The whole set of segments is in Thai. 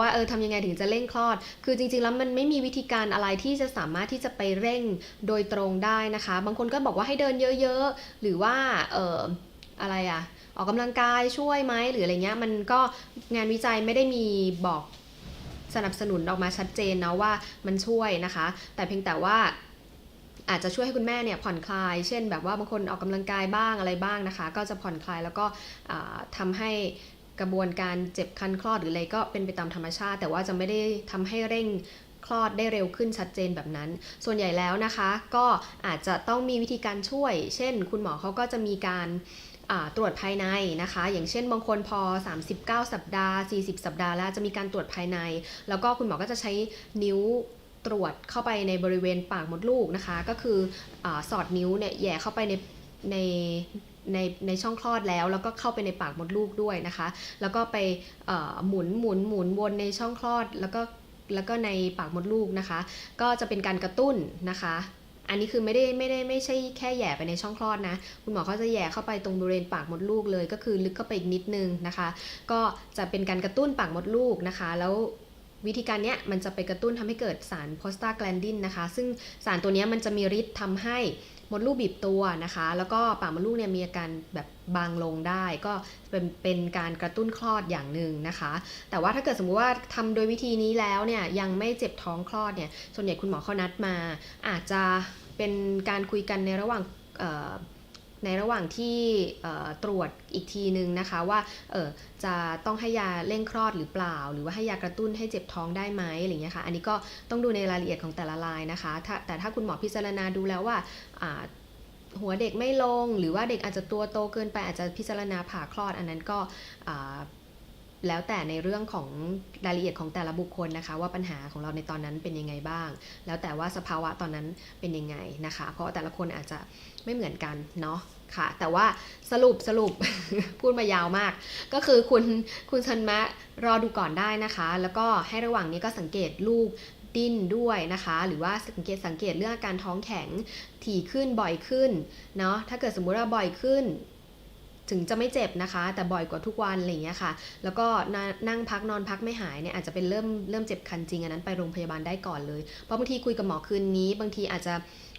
ว่าเออทำยังไงถึงจะเร่งคลอด คือจริงๆแล้วมันไม่มีวิธีการอะไรที่จะสามารถที่จะไปเร่งโดยตรงได้นะคะ บางคนก็บอกว่าให้เดินเยอะๆ หรือว่าเอออะไรอะออกกำลังกายช่วยไหมหรืออะไรเงี้ย มันก็งานวิจัยไม่ได้มีบอกสนับสนุนออกมาชัดเจนนะว่ามันช่วยนะคะ แต่เพียงแต่ว่าอาจจะช่วยให้คุณแม่เนี่ยผ่อนคลาย เช่นแบบว่าบางคนออกกำลังกายบ้างอะไรบ้างนะคะ ก็จะผ่อนคลายแล้วก็อ่าทำให้ กระบวนการเจ็บคันคลอดหรืออะไรก็เป็นไปตามธรรมชาติ แต่ว่าจะไม่ได้ทำให้เร่งคลอดได้เร็วขึ้นชัดเจนแบบนั้น ส่วนใหญ่แล้วนะคะ ก็อาจจะต้องมีวิธีการช่วย เช่น คุณหมอเขาก็จะมีการตรวจภายในนะคะ อย่างเช่นบางคนพอ 39 สัปดาห์ 40 สัปดาห์แล้วจะมีการตรวจภายใน แล้วก็คุณหมอก็จะใช้นิ้วตรวจเข้าไปในบริเวณปากมดลูกนะคะ ก็คืออสอดนิ้วเนี่ยแย่เข้าไปในใน ในในช่องคลอดแล้ว แล้วก็เข้าไปในปากมดลูกด้วยนะคะ แล้วก็ไปหมุนหมุนหมุนวนในช่องคลอด แล้วก็แล้วก็ในปากมดลูกนะคะ ก็จะเป็นการกระตุ้นนะคะ อันนี้คือไม่ได้ไม่ได้ไม่ใช่แค่แย่ไปในช่องคลอดนะ คุณหมอเขาจะแย่เข้าไปตรงบริเวณปากมดลูกเลย ก็คือลึกเข้าไปอีกนิดนึงนะคะ ก็จะเป็นการกระตุ้นปากมดลูกนะคะ แล้ววิธีการเนี้ยมันจะไปกระตุ้นทำให้เกิดสารโพสตาแกลนดินนะคะ ซึ่งสารตัวเนี้ยมันจะมีฤทธิ์ทำให้ มดลูกบีบตัวนะคะ แล้วก็ปากมดลูกเนี่ยมีอาการแบบบางลงได้ ก็เป็นเป็นการกระตุ้นคลอดอย่างหนึ่งนะคะ แต่ว่าถ้าเกิดสมมุติว่าทำโดยวิธีนี้แล้วเนี่ยยังไม่เจ็บท้องคลอดเนี่ยส่วนใหญ่คุณหมอเขานัดมา อาจจะเป็นการคุยกันในระหว่างเในระหว่างที่ตรวจอีกทีนึงนะคะว่าจะต้องให้ยาเร่งคลอดหรือเปล่า หรือว่าให้ยากระตุ้นให้เจ็บท้องได้ไหมอะไรอย่างเงี้ยค่ะอันนี้ก็ต้องดูในรายละเอียดของแต่ละรายนะคะแต่ถ้าคุณหมอพิจารณาดูแล้วว่าหัวเด็กไม่ลง หรือว่าเด็กอาจจะตัวโตเกินไปอาจจะพิจารณาผ่าคลอดอันนั้นก็ แล้วแต่ในเรื่องของรายละเอียดของแต่ละบุคคลนะคะ ว่าปัญหาของเราในตอนนั้นเป็นยังไงบ้าง แล้วแต่ว่าสภาวะตอนนั้นเป็นยังไงนะคะ เพราะแต่ละคนอาจจะไม่เหมือนกันเนาะค่ะ แต่ว่าสรุปสรุปพูดมายาวมาก ก็คือคุณคุณชันมะรอดูก่อนได้นะคะ แล้วก็ให้ระหว่างนี้ก็สังเกตลูกดิ้นด้วยนะคะ หรือว่าสังเกตสังเกตเรื่องอาการท้องแข็งถี่ขึ้นบ่อยขึ้นเนาะถ้าเกิดสมมุติว่าบ่อยขึ้น ถึงจะไม่เจ็บนะคะ แต่บ่อยกว่าทุกวันอะไรอย่างเงี้ยค่ะ แล้วก็นั่งพักนอนพักไม่หายเนี่ยอาจจะเป็นเริ่มเริ่มเจ็บคันจริงอันนั้นไปโรงพยาบาลได้ก่อนเลย เพราะบางทีคุยกับหมอคืนนี้ บางทีอาจจะ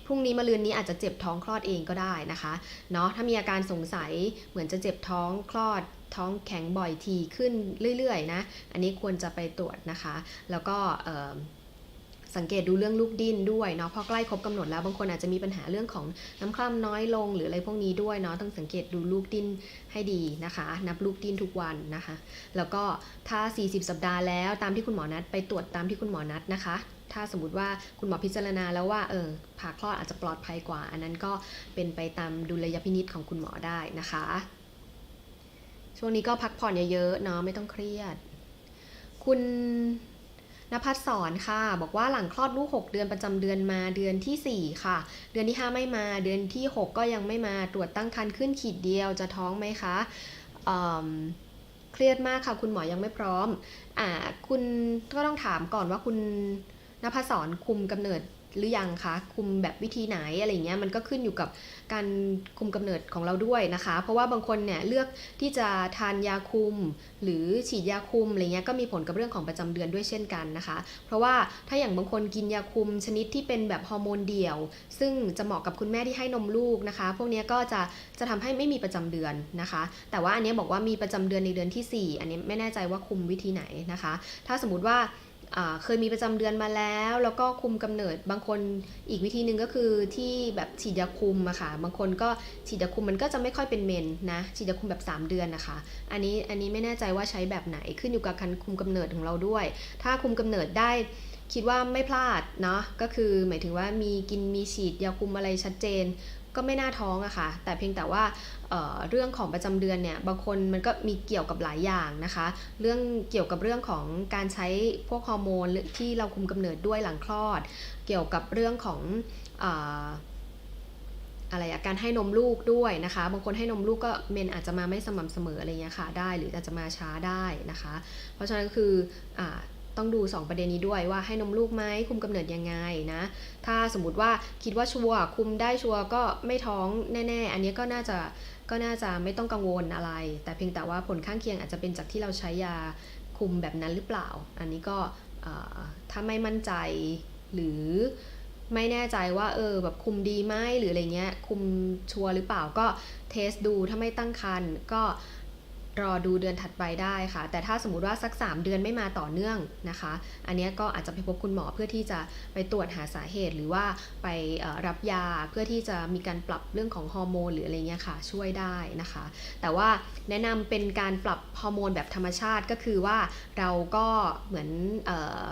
พรุ่งนี้มาลืนนี้อาจจะเจ็บท้องคลอดเองก็ได้นะคะเนาะถ้ามีอาการสงสัยเหมือนจะเจ็บท้องคลอดท้องแข็งบ่อยทีขึ้นเรื่อยๆนะ อันนี้ควรจะไปตรวจนะคะ แล้วก็ สังเกตดูเรื่องลูกดิ้นด้วยเนาะพอใกล้ครบกำหนดแล้วบางคนอาจจะมีปัญหาเรื่องของน้ำคร่ำน้อยลงหรืออะไรพวกนี้ด้วยเนาะต้องสังเกตดูลูกดิ้นให้ดีนะคะ นับลูกดิ้นทุกวันนะคะ แล้วก็ถ้า 40 สัปดาห์แล้วตามที่คุณหมอนัดไปตรวจตามที่คุณหมอนัดนะคะถ้าสมมติว่าคุณหมอพิจารณาแล้วว่าเออผ่าคลอดอาจจะปลอดภัยกว่า อันนั้นก็เป็นไปตามดุลยพินิษของคุณหมอได้นะคะ ช่วงนี้ก็พักผ่อนเยอะๆเนาะไม่ต้องเครียด คุณ นภัสสอนค่ะ บอกว่าหลังคลอดลูก 6 เดือนประจำเดือนมาเดือนทีสี่ 4 ค่ะ เดือนที่ 5 ไม่มา เดือนที่ 6 ก็ยังไม่มาตรวจตั้งครรภ์ขึ้นขีดเดียวจะท้องไหมคะเมเครียดมากค่ะ คุณหมอยังไม่พร้อมอ่าคุณก็ต้องถามก่อนว่าคุณนภัสสอนคุมกำเนิด หรือยังคะคุมแบบวิธีไหนอะไรเงี้ยมันก็ขึ้นอยู่กับการคุมกำเนิดของเราด้วยนะคะ เพราะว่าบางคนเนี่ยเลือกที่จะทานยาคุม หรือฉีดยาคุมอะไรเงี้ยก็มีผลกับเรื่องของประจำเดือนด้วยเช่นกันนะคะ เพราะว่าถ้าอย่างบางคนกินยาคุมชนิดที่เป็นแบบฮอร์โมนเดี่ยว ซึ่งจะเหมาะกับคุณแม่ที่ให้นมลูกนะคะ พวกนี้ก็จะจะทำให้ไม่มีประจำเดือนนะคะ แต่ว่าอันนี้บอกว่ามีประจำเดือนในเดือนทีสี่ 4 อันนี้ไม่แน่ใจว่าคุมวิธีไหนนะคะ ถ้าสมมติว่า เคยมีประจำเดือนมาแล้ว แล้วก็คุมกำเนิดบางคนอีกวิธีหนึ่งก็คือที่แบบฉีดยาคุมอะค่ะ บางคนก็ฉีดยาคุมมันก็จะไม่ค่อยเป็นเมนนะฉีดยาคุมแบบ 3 เดือนนะคะ อันนี้อันนี้ไม่แน่ใจว่าใช้แบบไหนขึ้นอยู่กับการคุมกำเนิดของเราด้วย ถ้าคุมกำเนิดได้คิดว่าไม่พลาดเนาะก็คือหมายถึงว่ามีกินมีฉีดยาคุมอะไรชัดเจน ก็ไม่น่าท้องอะค่ะ แต่เพียงแต่ว่าเเรื่องของประจำเดือนเนี่ยบางคนมันก็มีเกี่ยวกับหลายอย่างนะคะ เรื่องเกี่ยวกับเรื่องของการใช้พวกฮอร์โมนที่เราคุมกำเนิดด้วยหลังคลอด เกี่ยวกับเรื่องของออะไรอะการให้นมลูกด้วยนะคะ บางคนให้นมลูกก็เมนอาจจะมาไม่สม่ำเสมออะไรเงี้ยค่ะได้หรืออาจจะมาช้าได้นะคะ เพราะฉะนั้นคืออ ต้องดู 2 ประเด็นนี้ด้วยว่าให้นมลูกไหมคุมกำเนิดยังไงนะ ถ้าสมมติว่าคิดว่าชัวร์คุมได้ชัวร์ก็ไม่ท้องแน่ ๆ อันนี้ก็น่าจะก็น่าจะไม่ต้องกังวลอะไร แต่เพียงแต่ว่าผลข้างเคียงอาจจะเป็นจากที่เราใช้ยาคุมแบบนั้นหรือเปล่า อันนี้ก็ถ้าไม่มั่นใจหรือไม่แน่ใจว่าเออแบบคุมดีไหมหรืออะไรเงี้ยคุมชัวร์หรือเปล่าก็เทสดูถ้าไม่ตั้งครรภ์ก็ รอดูเดือนถัดไปได้ค่ะ แต่ถ้าสมมติว่าสัก 3 เดือนไม่มาต่อเนื่องนะคะ อันนี้ก็อาจจะไปพบคุณหมอเพื่อที่จะไปตรวจหาสาเหตุ หรือว่าไปรับยาเพื่อที่จะมีการปรับเรื่องของฮอร์โมนหรืออะไรเงี้ยค่ะช่วยได้นะคะ แต่ว่าแนะนำเป็นการปรับฮอร์โมนแบบธรรมชาติก็คือว่าเราก็เหมือนออ